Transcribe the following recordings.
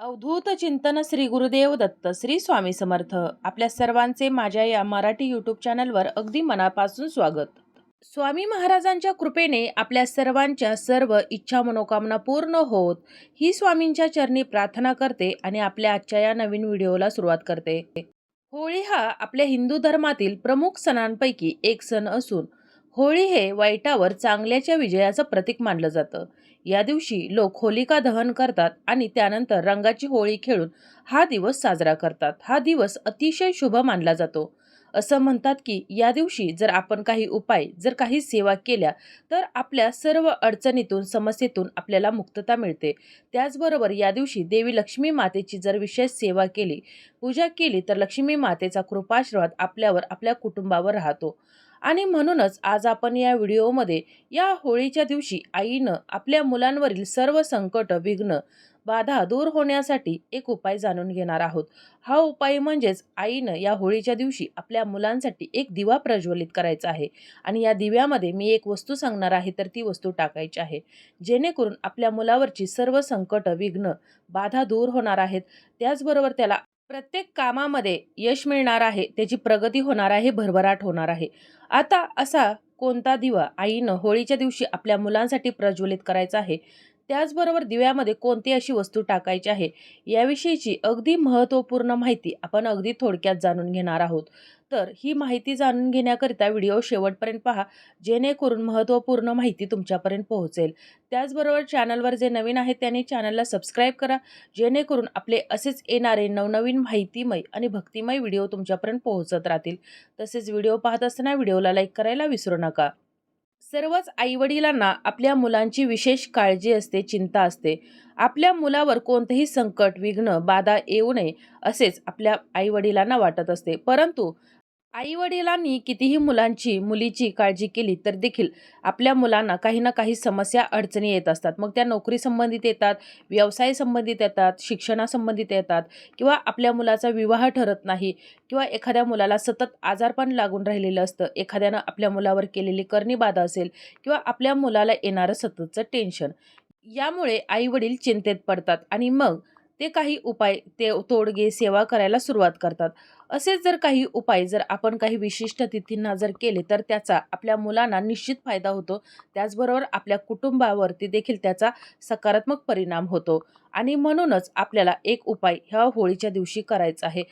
अवधूत चिंतन श्री गुरुदेव दत्त श्री स्वामी समर्थ. आपल्या सर्वांचे माझ्या या मराठी यूट्यूब चॅनलवर अगदी मनापासून स्वागत. स्वामी महाराजांच्या कृपेने आपल्या सर्वांच्या सर्व इच्छा मनोकामना पूर्ण होत ही स्वामींच्या चरणी प्रार्थना करते आणि आपल्या आजच्या या नवीन व्हिडिओला सुरुवात करते. होळी हा आपल्या हिंदू धर्मातील प्रमुख सणांपैकी एक सण असून होळी हे वाईटावर चांगल्याच्या विजयाचं प्रतीक मानलं जातं. या दिवशी लोक होलिका दहन करतात आणि त्यानंतर रंगाची होळी खेळून हा दिवस साजरा करतात. हा दिवस अतिशय शुभ मानला जातो. असं म्हणतात की या दिवशी जर आपण काही उपाय जर काही सेवा केल्या तर आपल्या सर्व अडचणीतून समस्येतून आपल्याला मुक्तता मिळते. त्याचबरोबर या दिवशी देवी लक्ष्मी मातेची जर विशेष सेवा केली पूजा केली तर लक्ष्मी मातेचा कृपाशीर्वाद आपल्यावर आपल्या कुटुंबावर राहतो. आणि म्हणूनच आज आपण या व्हिडिओमध्ये या होळीच्या दिवशी आईनं आपल्या मुलांवरील सर्व संकट विघ्न बाधा दूर होण्यासाठी एक उपाय जाणून घेणार आहोत. हा उपाय म्हणजेच आईनं या होळीच्या दिवशी आपल्या मुलांसाठी एक दिवा प्रज्वलित करायचा आहे. आणि या दिव्यामध्ये मी एक वस्तू सांगणार आहे तर ती वस्तू टाकायची आहे. जेणेकरून आपल्या मुलावरची सर्व संकट विघ्न बाधा दूर होणार आहेत. त्याचबरोबर त्याला प्रत्येक कामामध्ये यश मिळणार आहे त्याची प्रगती होणार आहे भरभराट होणार आहे. आता असा कोणता दिवा आईनं होळीच्या दिवशी आपल्या मुलांसाठी प्रज्वलित करायचा आहे? त्याचबरोबर दिव्यामध्ये कोणती अशी वस्तू टाकायची आहे याविषयीची अगदी महत्त्वपूर्ण माहिती आपण अगदी थोडक्यात जाणून घेणार आहोत. तर ही माहिती जाणून घेण्याकरिता व्हिडिओ शेवटपर्यंत पहा जेणेकरून महत्त्वपूर्ण माहिती तुमच्यापर्यंत पोहोचेल. त्याचबरोबर चॅनलवर जे नवीन आहेत त्यांनी चॅनलला सबस्क्राईब करा जेणेकरून आपले असेच येणारे नवनवीन माहितीमय आणि भक्तिमय व्हिडिओ तुमच्यापर्यंत पोहोचत राहतील. तसेच व्हिडिओ पाहत असताना व्हिडिओला लाईक करायला विसरू नका. सर्वच आईवडिलांना आपल्या मुलांची विशेष काळजी असते चिंता असते. आपल्या मुलावर कोणतेही संकट विघ्न बाधा येऊ नये असेच आपल्या आईवडिलांना वाटत असते. परंतु आईवडिलांनी कितीही मुलांची मुलीची काळजी केली तर देखील आपल्या मुलांना काही ना काही समस्या अडचणी येत असतात. मग त्या नोकरी संबंधित येतात व्यवसाय संबंधित येतात शिक्षणासंबंधित येतात किंवा आपल्या मुलाचा विवाह ठरत नाही किंवा एखाद्या मुलाला सतत आजारपण लागून राहिलेलं असतं. एखाद्यानं आपल्या मुलावर केलेली करणी बाधा असेल किंवा आपल्या मुलाला येणारं सततचं टेन्शन यामुळे आईवडील चिंतेत पडतात आणि मग ते काही उपाय ते तोडगे सेवा करायला सुरुवात करतात. असेच जर काही उपाय जर आपण काही विशिष्ट तिथींना जर केले तर त्याचा आपल्या मुलांना निश्चित फायदा होतो. त्याचबरोबर आपल्या कुटुंबावरती देखील त्याचा सकारात्मक परिणाम होतो. आणि म्हणूनच आपल्याला एक उपाय ह्या होळीच्या दिवशी करायचा आहे.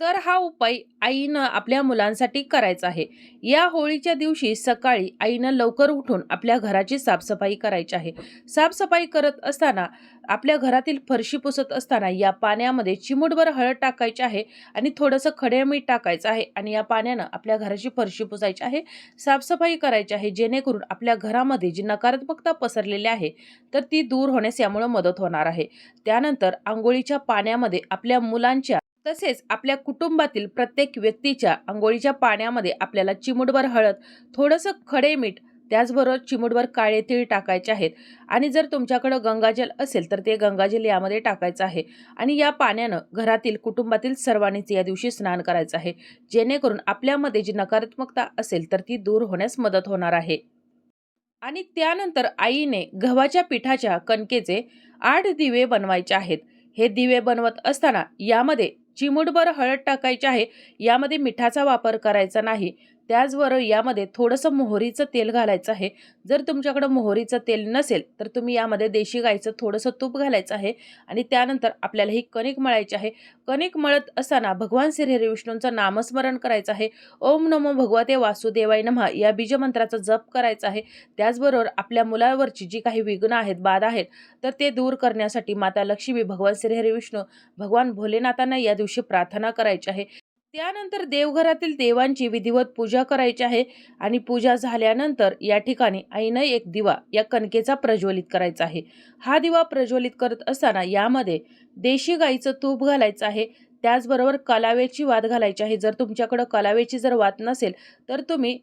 तर हा उपाय आईनं आपल्या मुलांसाठी करायचा आहे. या होळीच्या दिवशी सकाळी आईनं लवकर उठून आपल्या घराची साफसफाई करायची आहे. साफसफाई करत असताना आपल्या घरातील फरशी पुसत असताना या पाण्यामध्ये चिमूटभर हळद टाकायची आहे आणि थोडंसं खडे मीठ टाकायचं आहे आणि या पाण्यानं आपल्या घराची फरशी पुसायची आहे. साफसफाई करायची आहे जेणेकरून आपल्या घरामध्ये जी नकारात्मकता पसरलेली आहे तर ती दूर होण्यास यामुळे मदत होणार आहे. त्यानंतर आंघोळीच्या पाण्यामध्ये आपल्या मुलांच्या तसेच आपल्या कुटुंबातील प्रत्येक व्यक्तीच्या आंघोळीच्या पाण्यामध्ये आपल्याला चिमुटभर हळद थोडंसं खडे मीठ त्याचबरोबर चिमुटभर काळे तीळ टाकायचे आहेत. आणि जर तुमच्याकडं गंगाजल असेल तर ते गंगाजल यामध्ये टाकायचं आहे. आणि या पाण्यानं घरातील कुटुंबातील सर्वांनीच या दिवशी स्नान करायचं आहे. जेणेकरून आपल्यामध्ये जी नकारात्मकता असेल तर ती दूर होण्यास मदत होणार आहे. आणि त्यानंतर आईने गव्हाच्या पिठाच्या कणकेचे आठ दिवे बनवायचे आहेत. हे दिवे बनवत असताना यामध्ये चिमूटभर हळद टाकायची आहे. यामध्ये मिठाचा वापर करायचा नाही. त्याचबरोबर यामध्ये थोडंसं मोहरीचं तेल घालायचं आहे. जर तुमच्याकडं मोहरीचं तेल नसेल तर तुम्ही यामध्ये देशी गाईचं थोडंसं तूप घालायचं आहे आणि त्यानंतर आपल्याला ही कणिक मळायची आहे. कणिक मळत असताना भगवान श्रीहरी विष्णूंचं नामस्मरण करायचं आहे. ओम नमो भगवते वासुदेवाय नमः या बीजमंत्राचा जप करायचा आहे. त्याचबरोबर आपल्या मुलावरची जी काही विघ्न आहेत बाधा आहेत तर ते दूर करण्यासाठी माता लक्ष्मी भगवान श्रीहरी विष्णू भगवान भोलेनाथांना या दिवशी प्रार्थना करायची आहे. त्यानंतर देवघरातील देवांची विधिवत पूजा करायची आहे आणि पूजा झाल्यानंतर या ठिकाणी आईनं एक दिवा या कणकेचा प्रज्वलित करायचा आहे. हा दिवा प्रज्वलित करत असताना यामध्ये देशी गाईचं तूप घालायचं आहे. त्याचबरोबर कलावेची वात घालायची आहे. जर तुमच्याकडं कलावेची जर वात नसेल तर तुम्ही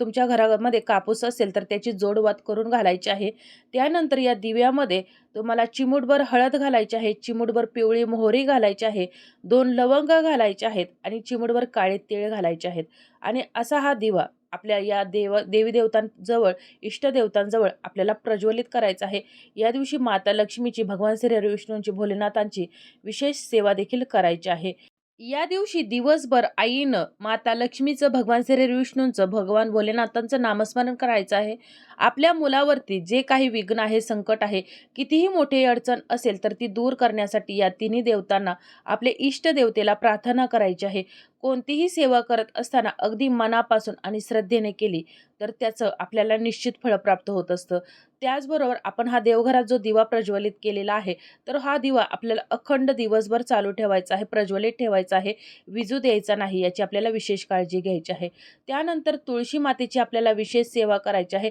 तुमच्या घरामध्ये कापूस असेल तर त्याची जोड वात करून घालायची आहे. त्यानंतर या दिव्यामध्ये तुम्हाला चिमूटभर हळद घालायची आहे चिमूटभर पिवळी मोहरी घालायची आहे दोन लवंग घालायचे आहेत आणि चिमूटभर काळे तीळ घालायचे आहेत. आणि असा हा दिवा आपल्या या देव देवी देवतांजवळ इष्टदेवतांजवळ आपल्याला प्रज्वलित करायचा आहे. या दिवशी माता लक्ष्मीची भगवान श्री हरी विष्णूंची भोलेनाथांची विशेष सेवा देखील करायची आहे. या दिवशी दिवसभर आईनं माता लक्ष्मीचं भगवान श्री हरी विष्णूंचं भगवान भोलेनाथांचं नामस्मरण करायचं आहे. आपल्या मुलावरती जे काही विघ्न आहे संकट आहे कितीही मोठी अडचण असेल तर ती दूर करण्यासाठी या तिन्ही देवतांना आपले इष्ट देवतेला प्रार्थना करायची आहे. कोणतीही सेवा करत असताना अगदी मनापासून आणि श्रद्धेने केली तर त्याचं आपल्याला निश्चित फळ प्राप्त होत असतं. त्याचबरोबर आपण हा देवघरात जो दिवा प्रज्वलित केलेला आहे तर हा दिवा आपल्याला अखंड दिवसभर चालू ठेवायचा आहे प्रज्वलित ठेवायचा आहे. विजू द्यायचा नाही याची आपल्याला विशेष काळजी घ्यायची आहे. त्यानंतर तुळशी मातेची आपल्याला विशेष सेवा करायची आहे.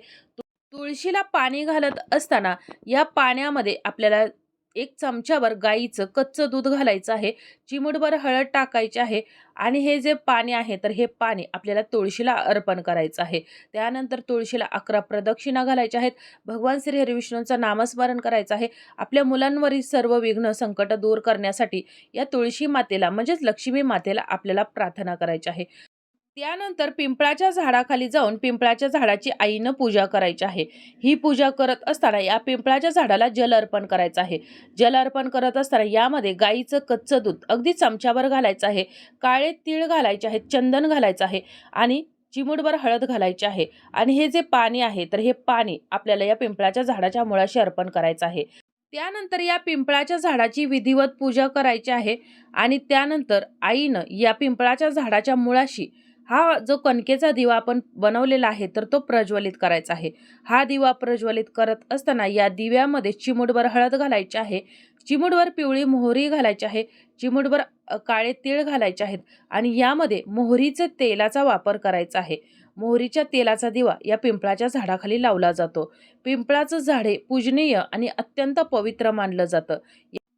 तुळशीला पाणी घालत असताना या पाण्यामध्ये आपल्याला एक चमच्यावर गाईचं कच्चं दूध घालायचं आहे. चिमूटभर हळद टाकायची आहे आणि हे जे पाणी आहे तर हे पाणी आपल्याला तुळशीला अर्पण करायचं आहे. त्यानंतर तुळशीला अकरा प्रदक्षिणा घालायच्या आहेत. भगवान श्री हरिविष्णूंचं नामस्मरण करायचं आहे. आपल्या मुलांवरील सर्व विघ्न संकट दूर करण्यासाठी या तुळशी मातेला म्हणजेच लक्ष्मी मातेला आपल्याला प्रार्थना करायची आहे. त्यानंतर पिंपळाच्या झाडाखाली जाऊन पिंपळाच्या झाडाची आईनं पूजा करायची आहे. ही पूजा करत असताना या पिंपळाच्या झाडाला जल अर्पण करायचं आहे. जल अर्पण करत असताना यामध्ये गाईचं कच्चं दूध अगदी चमच्यावर घालायचं आहे. काळे तीळ घालायचे आहेत चंदन घालायचं आहे आणि चिमूटभर हळद घालायची आहे. आणि हे जे पाणी आहे तर हे पाणी आपल्याला या पिंपळाच्या झाडाच्या मुळाशी अर्पण करायचं आहे. त्यानंतर या पिंपळाच्या झाडाची विधिवत पूजा करायची आहे आणि त्यानंतर आईनं या पिंपळाच्या झाडाच्या मुळाशी हा जो कणकेचा दिवा आपण बनवलेला आहे तर तो प्रज्वलित करायचा आहे. हा दिवा प्रज्वलित करत असताना या दिव्यामध्ये चिमूटभर हळद घालायची आहे चिमूटभर पिवळी मोहरी घालायची आहे चिमूटभर काळे तीळ घालायचे आहेत आणि यामध्ये मोहरीचे तेलाचा वापर करायचा आहे. मोहरीच्या तेलाचा दिवा या पिंपळाच्या झाडाखाली लावला जातो. पिंपळाचं झाडे पूजनीय आणि अत्यंत पवित्र मानलं जातं.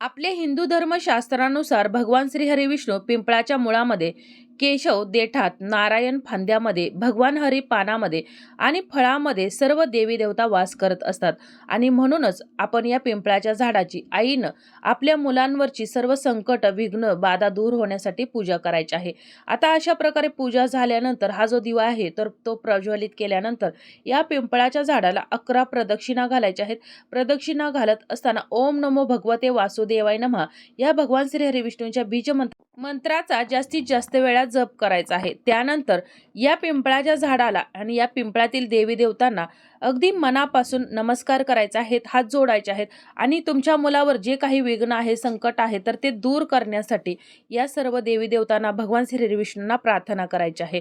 आपले हिंदू धर्मशास्त्रानुसार भगवान श्रीहरी विष्णू पिंपळाच्या मुळामध्ये केशव देठात नारायण फांद्यामध्ये भगवान हरी पानामध्ये आणि फळामध्ये सर्व देवी देवता वास करत असतात. आणि म्हणूनच आपण या पिंपळाच्या झाडाची आईनं आपल्या मुलांवरची सर्व संकट विघ्न बाधा दूर होण्यासाठी पूजा करायची आहे. आता अशा प्रकारे पूजा झाल्यानंतर हा जो दिवा आहे तर तो प्रज्वलित केल्यानंतर या पिंपळाच्या झाडाला अकरा प्रदक्षिणा घालायच्या आहेत. प्रदक्षिणा घालत असताना ओम नमो भगवते वासुदेवाय नमः. या भगवान श्री हरी बीजमंत्र मंत्राचा जास्तीत जास्त वेळा जप करायचा आहे. त्यानंतर या पिंपळाच्या झाडाला आणि या पिंपळातील देवी देवतांना अगदी मनापासून नमस्कार करायचा आहेत हात जोडायचे आहेत आणि तुमच्या मुलावर जे काही विघ्न आहे संकट आहे तर ते दूर करण्यासाठी या सर्व देवी देवतांना भगवान श्री विष्णूंना प्रार्थना करायची आहे.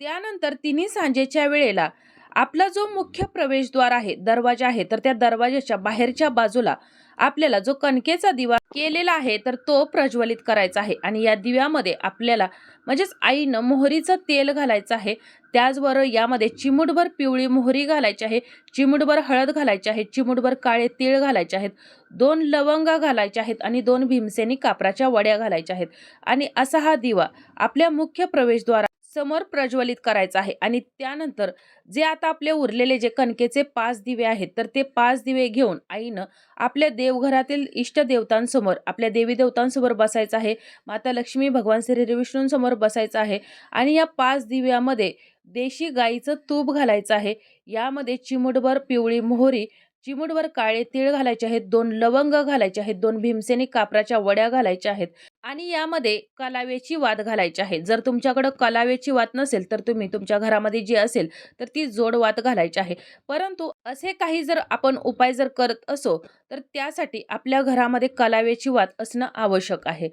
त्यानंतर तिन्ही सांजेच्या वेळेला आपला जो मुख्य प्रवेशद्वार आहे दरवाजा आहे तर त्या दरवाजाच्या बाहेरच्या बाजूला आपल्याला जो कणकेचा दिवा केलेला आहे तर तो प्रज्वलित करायचा आहे. आणि या दिव्यामध्ये आपल्याला म्हणजेच आईनं मोहरीचं तेल घालायचं आहे. त्याचबरोबर यामध्ये चिमूटभर पिवळी मोहरी घालायची आहे चिमूटभर हळद घालायची आहे चिमूटभर काळे तीळ घालायचे आहेत दोन लवंगा घालायच्या आहेत आणि दोन भीमसेनी कापराच्या वड्या घालायच्या आहेत. आणि असा हा दिवा आपल्या मुख्य प्रवेशद्वारा समोर प्रज्वलित करायचं आहे. आणि त्यानंतर जे आता आपले उरलेले जे कणकेचे पाच दिवे आहेत तर ते पाच दिवे घेऊन आईनं आपल्या देवघरातील इष्ट देवतांसमोर आपल्या देवी देवतांसमोर बसायचं आहे. माता लक्ष्मी भगवान श्री विष्णूंसमोर बसायचं आहे. आणि या पाच दिव्यामध्ये देशी गाईचं तूप घालायचं आहे. यामध्ये चिमूटभर पिवळी मोहरी चिमूटभर काळे तीळ घालायचे आहेत दोन लवंग घालायचे आहेत दोन भीमसेनी कापराच्या वड्या घालायच्या आहेत आणि यामध्ये कलावेची वात घालायची आहे. जर तुमच्याकडं कलावेची वात नसेल तर तुम्ही तुमच्या घरामध्ये जी असेल तर ती जोड वात घालायची आहे. परंतु असे काही जर आपण उपाय जर करत असो तर त्यासाठी आपल्या घरामध्ये कलावेची वात असणं आवश्यक आहे.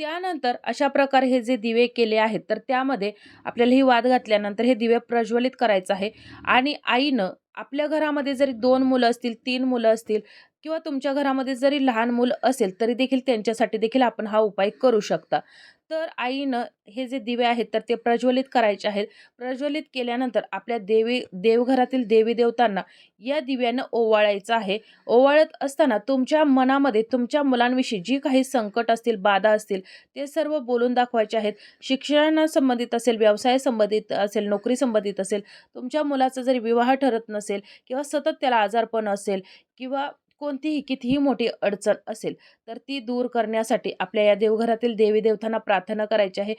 त्यानंतर अशा प्रकारे हे जे दिवे केले आहेत तर त्यामध्ये आपल्याला ही वाद घातल्यानंतर हे दिवे प्रज्वलित करायचं आहे आणि आईनं आपल्या घरामध्ये जरी दोन मुलं असतील तीन मुलं असतील किंवा तुमच्या घरामध्ये जरी लहान मुलं असेल तरी देखील त्यांच्यासाठी देखील आपण हा उपाय करू शकता. तर आईनं हे जे दिवे आहेत तर ते प्रज्वलित करायचे आहेत. प्रज्वलित केल्यानंतर आपल्या देवी देवघरातील देवी देवतांना या दिव्यानं ओवाळायचं आहे. ओवाळत असताना तुमच्या मनामध्ये तुमच्या मुलांविषयी जी काही संकट असतील बाधा असतील ते सर्व बोलून दाखवायचे आहेत. शिक्षणा संबंधित असेल व्यवसाय संबंधित असेल नोकरी संबंधित असेल तुमच्या मुलाचा जरी विवाह ठरत नसेल किंवा सतत त्याला आजारपण असेल किंवा कोणतीही कितीही मोठी अडचण असेल तर ती दूर करण्यासाठी आपल्या या देवघरातील देवी देवतांना प्रार्थना करायची आहे.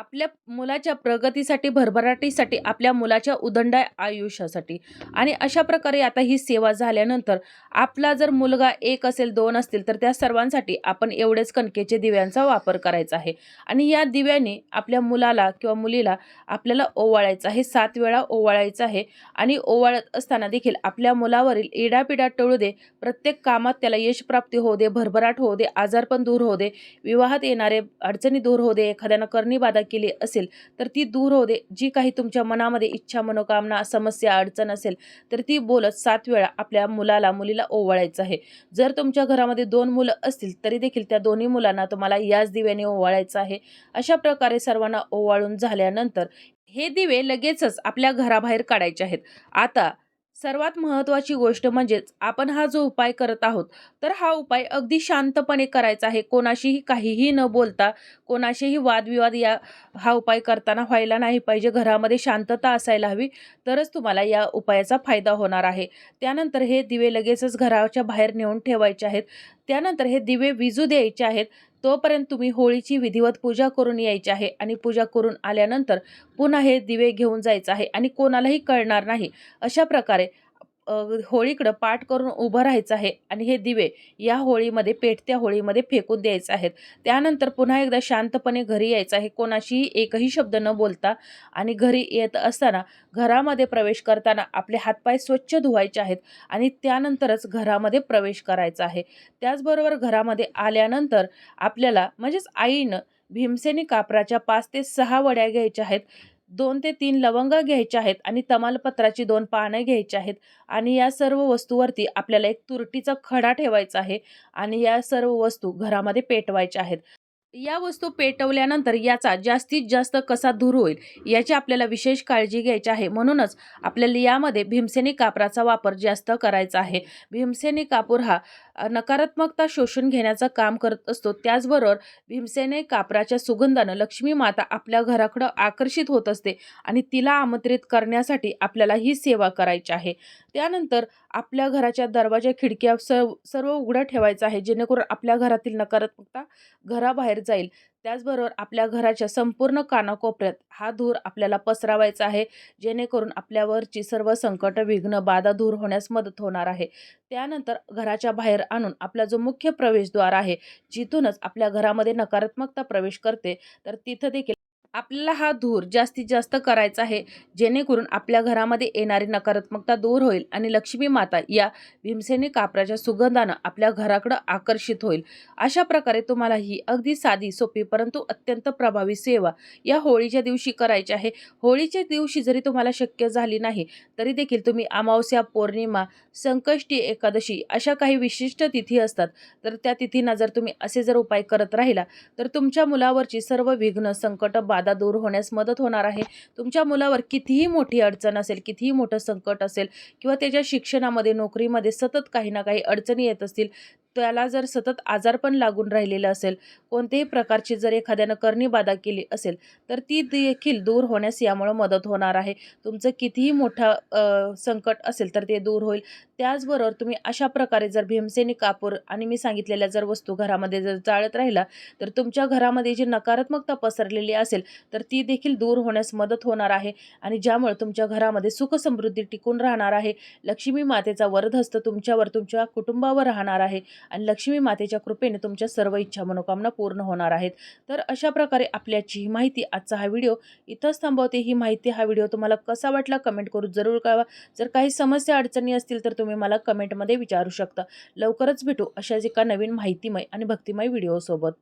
आपल्या मुलाच्या प्रगतीसाठी भरभराटीसाठी आपल्या मुलाच्या उदंडाय आयुष्यासाठी. आणि अशा प्रकारे आता ही सेवा झाल्यानंतर आपला जर मुलगा एक असेल दोन असतील तर त्या सर्वांसाठी आपण एवढेच कणकेचे दिव्यांचा वापर करायचा आहे. आणि या दिव्याने आपल्या मुलाला किंवा मुलीला आपल्याला ओवाळायचं आहे सात वेळा ओवाळायचं आहे. आणि ओवाळत असताना देखील आपल्या मुलावरील इडापिडा टळू दे प्रत्येक कामात त्याला यशप्राप्ती होऊ दे भरभराट होऊ दे आजारपण दूर होऊ दे विवाहात येणारे अडचणी दूर होऊ दे एखाद्यानं करणी बाधा केली असेल तर ती दूर होऊ दे. जी काही तुमच्या मनामध्ये इच्छा मनोकामना समस्या अडचण असेल तर ती बोलत सात वेळा आपल्या मुलाला मुलीला ओवाळायचं आहे. जर तुमच्या घरामध्ये दोन मुलं असतील तरी देखील त्या दोन्ही मुलांना तुम्हाला याच दिव्याने ओवाळायचं आहे. अशा प्रकारे सर्वांना ओवाळून झाल्यानंतर हे दिवे लगेचच आपल्या घराबाहेर काढायचे आहेत. आता सर्वात महत्त्वाची गोष्ट म्हणजेच आपण हा जो उपाय करत आहोत तर हा उपाय अगदी शांतपणे करायचा आहे. कोणाशीही काहीही न बोलता कोणाशीही वादविवाद या हा उपाय करताना व्हायला नाही पाहिजे. घरामध्ये शांतता असायला हवी तरच तुम्हाला या उपायाचा फायदा होणार आहे. त्यानंतर हे दिवे लगेचच घराच्या बाहेर नेऊन ठेवायचे आहेत. त्यानंतर हे दिवे विजू द्यायचे आहेत. तोपर्यंत तुम्ही होळीची विधिवत पूजा करून यायची आहे आणि पूजा करून आल्यानंतर पुन्हा हे दिवे घेऊन जायचं आहे आणि कोणालाही कळणार नाही. अशा प्रकारे होळीकडं पाठ करून उभं राहायचं आहे आणि हे दिवे या होळीमध्ये पेटत्या होळीमध्ये फेकून द्यायचे आहेत. त्यानंतर पुन्हा एकदा शांतपणे घरी यायचं आहे. कोणाशीही एकही शब्द न बोलता आणि घरी येत असताना घरामध्ये प्रवेश करताना आपले हातपाय स्वच्छ धुवायचे आहेत आणि त्यानंतरच घरामध्ये प्रवेश करायचा आहे. त्याचबरोबर घरामध्ये आल्यानंतर आपल्याला म्हणजेच आईनं भीमसेनी कापराच्या पाच ते सहा वड्या घ्यायच्या आहेत. दोन ते तीन लवंग घ्यायच्या आहेत आणि तमालपत्राची दोन पानं घ्यायची आहेत. आणि या सर्व वस्तूवरती आपल्याला एक तुरटीचा खडा ठेवायचा आहे आणि या सर्व वस्तू घरामध्ये पेटवायच्या आहेत. या वस्तू पेटवल्यानंतर याचा जास्तीत जास्त कसा धूर होईल याची आपल्याला विशेष काळजी घ्यायची आहे. म्हणूनच आपल्याला यामध्ये भीमसेनी कापराचा वापर जास्त करायचा आहे. भीमसेनी कापूर हा नकारात्मकता शोषून घेण्याचं काम करत असतो. त्याचबरोबर भीमसेने कापराच्या सुगंधानं लक्ष्मी माता आपल्या घराकडं आकर्षित होत असते आणि तिला आमंत्रित करण्यासाठी आपल्याला ही सेवा करायची आहे. त्यानंतर आपल्या घराच्या दरवाजा खिडक्या सर्व सर्व उघडं ठेवायचं आहे. जेणेकरून आपल्या घरातील नकारात्मकता घराबाहेर जाईल. त्याचबरोबर आपल्या घराच्या संपूर्ण कानाकोपऱ्यात हा धूर आपल्याला पसरावायचा आहे. जेणेकरून आपल्यावरची सर्व संकट विघ्न बाधा दूर होण्यास मदत होणार आहे. त्यानंतर घराच्या बाहेर आणून आपला जो मुख्य प्रवेशद्वार आहे जिथूनच आपल्या घरामध्ये नकारात्मकता प्रवेश करते तर तिथं देखील आपल्याला हा धूर जास्तीत जास्त करायचा आहे जेणेकरून आपल्या घरामध्ये येणारी नकारात्मकता दूर होईल आणि लक्ष्मी माता या भीमसेनी कापराच्या सुगंधानं आपल्या घराकडं आकर्षित होईल. अशा प्रकारे तुम्हाला ही अगदी साधी सोपी परंतु अत्यंत प्रभावी सेवा या होळीच्या दिवशी करायची आहे. होळीच्या दिवशी जरी तुम्हाला शक्य झाली नाही तरी देखील तुम्ही अमावस्या पौर्णिमा संकष्टी एकादशी अशा काही विशिष्ट तिथी असतात. तर त्या तिथींना जर तुम्ही असे जर उपाय करत राहिला तर तुमच्या मुलावरची सर्व विघ्न संकट बाधा दूर होण्यास मदत होणार आहे. तुमच्या मुलावर कितीही मोठी अडचण असेल कितीही मोठं संकट असेल किंवा त्याच्या शिक्षणामध्ये नोकरीमध्ये सतत काही ना काही अडचणी येत असतील त्याला जर सतत आजारपण लागून राहिलेलं असेल कोणत्याही प्रकारची जर एखाद्यानं करणी बाधा केली असेल तर ती देखील दूर होण्यास यामुळं मदत होणार आहे. तुमचं कितीही मोठं संकट असेल तर ते दूर होईल. त्याचबरोबर तुम्ही अशा प्रकारे जर भीमसेनी कापूर आणि मी सांगितलेल्या जर वस्तू घरामध्ये जर जाळत राहिला तर तुमच्या घरामध्ये जी नकारात्मकता पसरलेली असेल तर ती देखील दूर होण्यास मदत होणार आहे आणि ज्यामुळे तुमच्या घरामध्ये सुख समृद्धी टिकून राहणार आहे. लक्ष्मी मातेचा वरदहस्त तुमच्यावर तुमच्या कुटुंबावर राहणार आहे आणि लक्ष्मी मातेच्या कृपेने तुमच्या सर्व इच्छा मनोकामना पूर्ण होणार आहेत. तर अशा प्रकारे आपल्याची ही माहिती आजचा हा व्हिडिओ इथंच थांबवते. ही माहिती हा व्हिडिओ तुम्हाला कसा वाटला कमेंट करून जरूर कळवा. जर काही समस्या अडचणी असतील तर तुम्ही मला कमेंटमध्ये विचारू शकता. लवकरच भेटू अशाच एका नवीन माहितीमय आणि भक्तिमय व्हिडिओसोबत